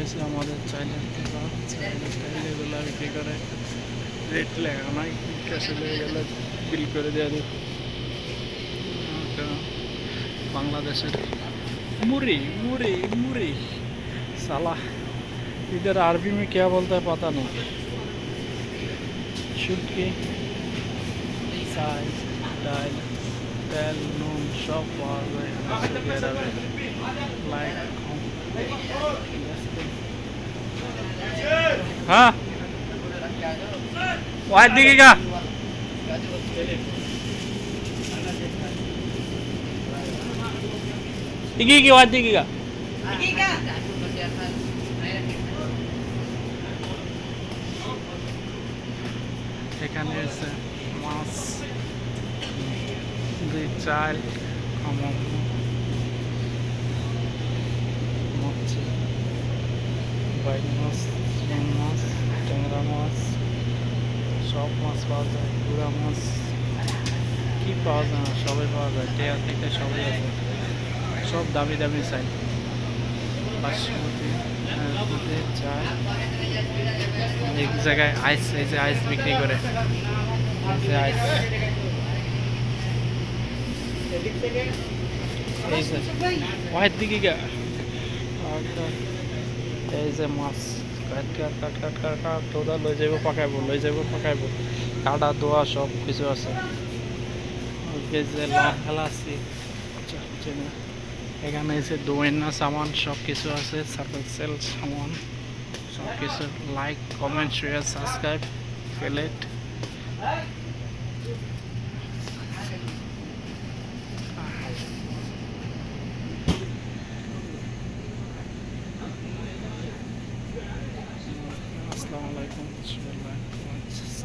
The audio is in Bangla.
হয়েছে আমাদের চাইলেন বিক্রি করে। রেট লেগে নাই ক্যাশে লেগে গেলে বিল করে দেওয়া দিত আচ্ছা, বাংলাদেশের মুড়ি মুড়ি মুড়ি। সালাহ ইদের আরবি মে কে বলতে পাতা না। শুটকি সাইজ ডাইল তেল, নুন, সব পাওয়া যায়। লাইক हाँ वाद दिखेगा दिखेगी वाद दिखेगा এখানে এসে মাছ দুই চাল খামক বাইক মাছ চিং মাছ, ট্যাংরা মাছ, সব মাছ পাওয়া যায়, গুড়া মাছ। কি পাওয়া যায় না, সবাই পাওয়া যায় টেয়া থেকে সবাই আছে সব দামি দামি চাই। বাসমতি দুধের চাল এক জায়গায় আইস, এই যে আইস বিক্রি করে। আইস। এই ওয়াহের দিকে গা আচ্ছা। এই যে মাছ, কাট কাট কাট কাট কাট কাট, তোদা লই যাইব পাকাইব লই যাইব পাকাইব কাটা, দোয়া সব কিছু আছে। এই যে খেলা আছে। এখানে এসে দোয়েনা সামান সব কিছু আছে সার্কেল সেল সামান সব কিছু। লাইক কমেন্ট শেয়ার সাবস্ক্রাইব প্লেট আসসালামু আলাইকুম